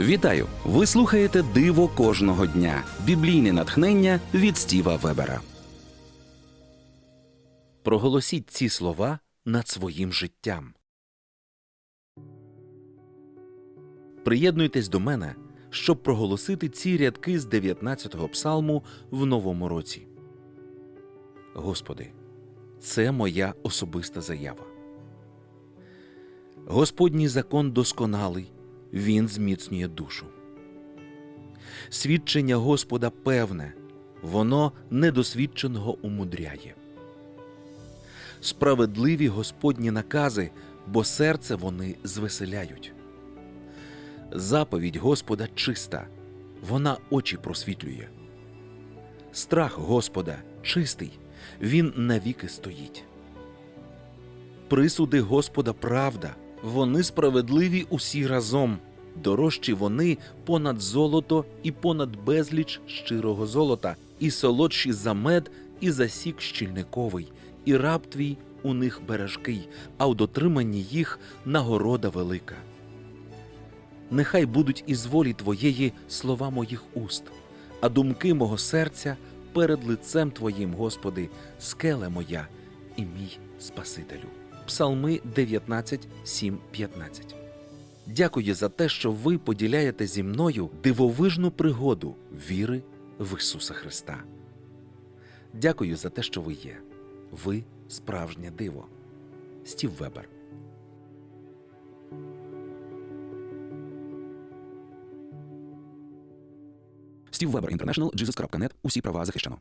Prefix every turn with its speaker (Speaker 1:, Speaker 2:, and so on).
Speaker 1: Вітаю! Ви слухаєте Диво кожного дня. Біблійне натхнення від Стіва Вебера. Проголосіть ці слова над своїм життям. Приєднуйтесь до мене, щоб проголосити ці рядки з 19-го псалму в новому році. Господи, це моя особиста заява. Господній закон досконалий, він зміцнює душу. Свідчення Господа певне, воно недосвідченого умудряє. Справедливі Господні накази, бо серце вони звеселяють. Заповідь Господа чиста, вона очі просвітлює. Страх Господа чистий, він навіки стоїть. Присуди Господа правда, вони справедливі усі разом. Дорожчі вони понад золото і понад безліч щирого золота, і солодші за мед, і за сік щільниковий, і раб твій у них бережкий, а в дотриманні їх нагорода велика. Нехай будуть із волі твоєї слова моїх уст, а думки мого серця перед лицем Твоїм, Господи, скеле моя і мій Спасителю. Псалми 19, 7, 15. Дякую за те, що ви поділяєте зі мною дивовижну пригоду віри в Ісуса Христа. Дякую за те, що ви є. Ви справжнє диво. Стів Вебер. Стів Вебер Інтернешнл. Усі права захищено.